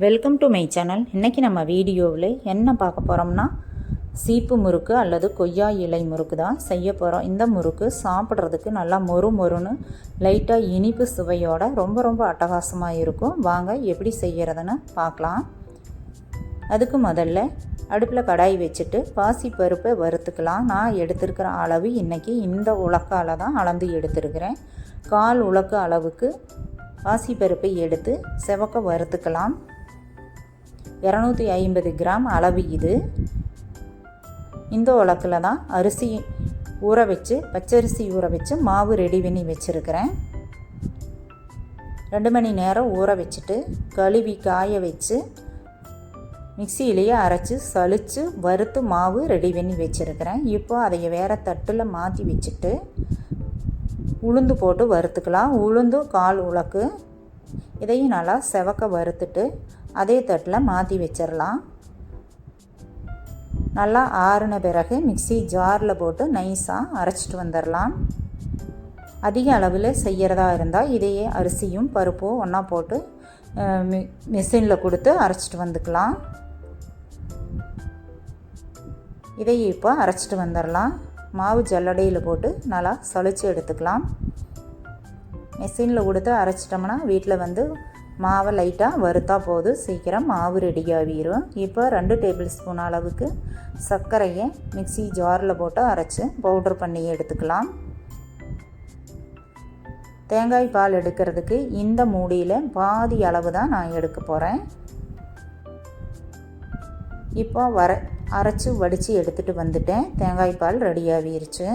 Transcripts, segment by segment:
Welcome to my channel இன்றைக்கி நம்ம வீடியோவில் என்ன பார்க்க போகிறோம்னா சீப்பு முறுக்கு அல்லது கொய்யா இலை முறுக்கு தான் செய்ய போகிறோம் இந்த முறுக்கு சாப்பிட்றதுக்கு நல்லா மொறு மொறுன்னு லைட்டாக இனிப்பு சுவையோட ரொம்ப ரொம்ப அட்டகாசமாக இருக்கும். வாங்க எப்படி செய்கிறதுன்னு பார்க்கலாம். அதுக்கு முதல்ல அடுப்பில் கடாய் வச்சுட்டு பாசி பருப்பை வறுத்துக்கலாம். நான் எடுத்திருக்கிற அளவு இன்றைக்கி இந்த உலக்கால தான் அளந்து எடுத்திருக்கிறேன். கால் உலக்கு அளவுக்கு பாசிப்பருப்பை எடுத்து செவக்க வறுத்துக்கலாம். இரநூத்தி ஐம்பது கிராம் அளவு இது. இந்த உலக்கில் தான் அரிசி ஊற வச்சு பச்சரிசி ஊற வச்சு மாவு ரெடி பண்ணி வச்சுருக்கிறேன். ரெண்டு மணி நேரம் ஊற வச்சுட்டு கழுவி காய வச்சு மிக்சியிலேயே அரைச்சி சலித்து வறுத்து மாவு ரெடி பண்ணி வச்சுருக்கிறேன். இப்போ அதை வேறு தட்டில் மாற்றி வச்சுட்டு உளுந்து போட்டு வறுத்துக்கலாம். உளுந்தும் கால் உலக்கு. இதையும் நல்லா செவக்க வறுத்துட்டு அதே தட்டில் மாற்றி வச்சிடலாம் நல்லா ஆறுன பிறகு மிக்சி ஜாரில் போட்டு நைஸாக அரைச்சிட்டு வந்துடலாம் அதிக அளவில் செய்கிறதா இருந்தால் இதையே அரிசியும் பருப்பும் ஒன்றா போட்டு மி மிஷினில் கொடுத்து அரைச்சிட்டு வந்துக்கலாம். இதை இப்போ அரைச்சிட்டு வந்துடலாம் மாவு ஜல்லடையில் போட்டு நல்லா சளிச்சு எடுத்துக்கலாம். மிஷினில் கொடுத்து அரைச்சிட்டோம்னா வீட்டில் வந்து மாவை லைட்டாக வறுத்தா போதும் சீக்கிரம் மாவு ரெடி ஆகிரும். இப்போ ரெண்டு டேபிள் ஸ்பூன் அளவுக்கு சர்க்கரையை மிக்சி ஜாரில் போட்டு அரைச்சி பவுட்ரு பண்ணி எடுத்துக்கலாம். தேங்காய் பால் எடுக்கிறதுக்கு இந்த மூடியில் பாதி அளவு தான் நான் எடுக்க போகிறேன் இப்போ வர அரைச்சி வடித்து எடுத்துகிட்டு வந்துட்டேன். தேங்காய் பால் ரெடி ஆகிருச்சு.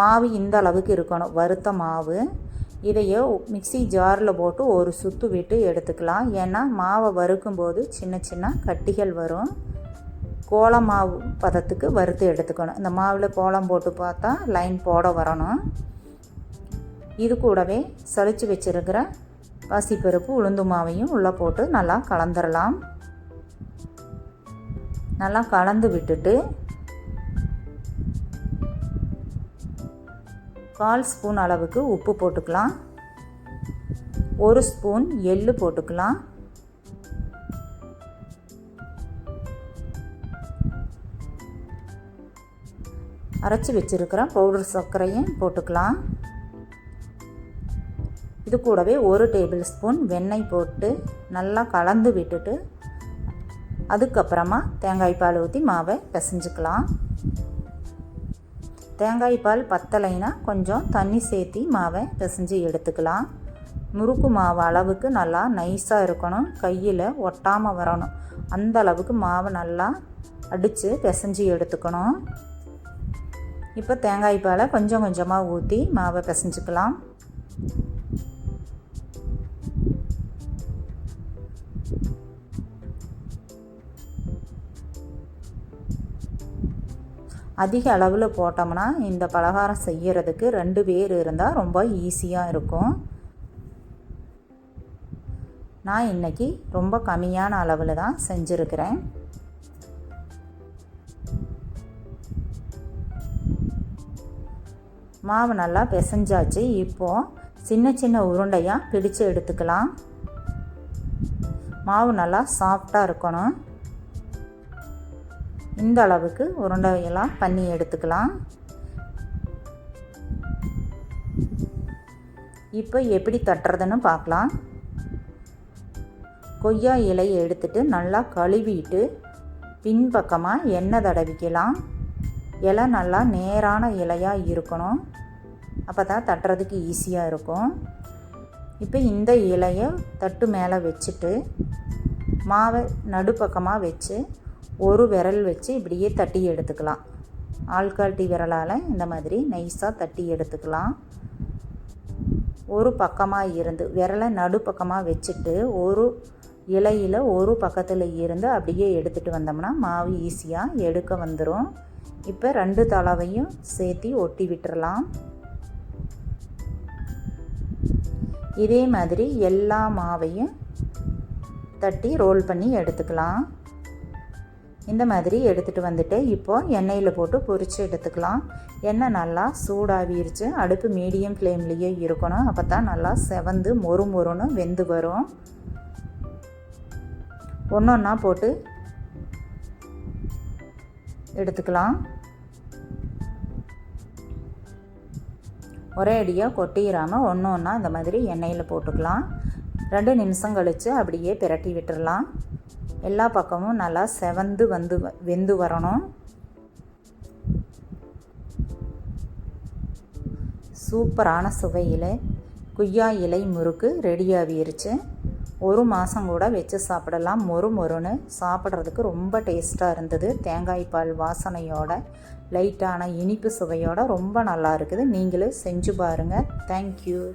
மாவு இந்த அளவுக்கு இருக்கணும். வறுத்த மாவு. இதையோ மிக்சி ஜாரில் போட்டு ஒரு சுத்து விட்டு எடுத்துக்கலாம். ஏன்னா மாவை வறுக்கும்போது சின்ன சின்ன கட்டிகள் வரும். கோலம் மாவு பதத்துக்கு வறுத்து எடுத்துக்கணும். இந்த மாவில் கோலம் போட்டு பார்த்தா லைன் போட வரணும். இது கூடவே சளிச்சு வச்சுருக்கிற பாசிப்பருப்பு உளுந்து மாவையும் உள்ளே போட்டு நல்லா கலந்துடலாம் நல்லா கலந்து விட்டுட்டு கால் ஸ்பூன் அளவுக்கு உப்பு போட்டுக்கலாம். ஒரு ஸ்பூன் எள்ளு போட்டுக்கலாம். அரைச்சி வச்சுருக்கிற பவுடர் சர்க்கரையும் போட்டுக்கலாம். இது கூடவே ஒரு டேபிள் ஸ்பூன் வெண்ணெய் போட்டு நல்லா கலந்து விட்டுட்டு அதுக்கப்புறமா தேங்காய் பால் ஊற்றி மாவை பிசைஞ்சுக்கலாம். தேங்காய் பால் பத்தலைனா கொஞ்சம் தண்ணி சேர்த்தி மாவை பிசைஞ்சு எடுத்துக்கலாம். முறுக்கு மாவு அளவுக்கு நல்லா நைஸாக இருக்கணும். கையில் ஒட்டாமல் வரணும். அந்த அளவுக்கு மாவை நல்லா அடித்து பிசைஞ்சு எடுத்துக்கணும். இப்போ தேங்காய் பாலை கொஞ்சம் கொஞ்சமாக ஊற்றி மாவை பிசைஞ்சுக்கலாம். அதிக அளவில் போட்டோம்னா இந்த பலகாரம் செய்கிறதுக்கு ரெண்டு பேர் இருந்தால் ரொம்ப ஈஸியாக இருக்கும். நான் இன்றைக்கி ரொம்ப கம்மியான அளவில் தான் செஞ்சுருக்கிறேன். மாவு நல்லா பிசைஞ்சாச்சு. இப்போது சின்ன சின்ன உருண்டையாக பிடிச்சு எடுத்துக்கலாம். மாவு நல்லா சாஃப்டாக இருக்கணும். இந்த அளவுக்கு உருண்டையெல்லாம் பண்ணி எடுத்துக்கலாம். இப்போ எப்படி தட்டுறதுன்னு பார்க்கலாம். கொய்யா இலையை எடுத்துட்டு நல்லா கழுவிட்டு பின்பக்கமாக எண்ணெய் தடவிக்கலாம். இலை நல்லா நேரான இலையாக இருக்கணும். அப்போ தான் தட்டுறதுக்கு ஈஸியாக இருக்கும். இப்போ இந்த இலையை தட்டு மேலே வச்சுட்டு மாவை நடுப்பக்கமாக வச்சு ஒரு விரல் வச்சு இப்படியே தட்டி எடுத்துக்கலாம். ஆள்காட்டி விரலால் இந்த மாதிரி நைஸாக தட்டி எடுத்துக்கலாம். ஒரு பக்கமாக இருந்து விரலை நடுப்பக்கமாக வச்சுட்டு ஒரு இலையில் ஒரு பக்கத்தில் இருந்து அப்படியே எடுத்துகிட்டு வந்தோம்னா மாவு ஈஸியாக எடுக்க வந்துடும் இப்போ ரெண்டு தளவையும் சேர்த்தி ஒட்டி விட்டுறலாம். இதே மாதிரி எல்லா மாவையும் தட்டி ரோல் பண்ணி எடுத்துக்கலாம். இந்த மாதிரி எடுத்துகிட்டு வந்துட்டு இப்போது எண்ணெயில் போட்டு பொரித்து எடுத்துக்கலாம். எண்ணெய் நல்லா சூடாகிருச்சு. அடுப்பு மீடியம் ஃப்ளேம்லேயே இருக்கணும். அப்போ தான் நல்லா செவந்து மொறு மொறுன்னு வெந்து வரும். ஒன்று ஒன்றா போட்டு எடுத்துக்கலாம். ஒரே அடியாக கொட்டிடாமல் ஒன்று ஒன்றா இந்த மாதிரி எண்ணெயில் போட்டுக்கலாம். ரெண்டு நிமிஷம் கழித்து அப்படியே பிரட்டி விட்டுறலாம். எல்லா பக்கமும் நல்லா செவந்து வந்து வ- வெந்து வரணும். சூப்பரான சுவையில் குய்யா இலை முறுக்கு ரெடியாகிருச்சு ஒரு மாதம் கூட வச்சு சாப்பிடலாம். மொறு மொறுன்னு சாப்பிட்றதுக்கு ரொம்ப டேஸ்ட்டாக இருந்தது. தேங்காய் பால் வாசனையோட லைட்டான இனிப்பு சுவையோட ரொம்ப நல்லா இருக்குது. நீங்களும் செஞ்சு பாருங்கள் தேங்க்யூ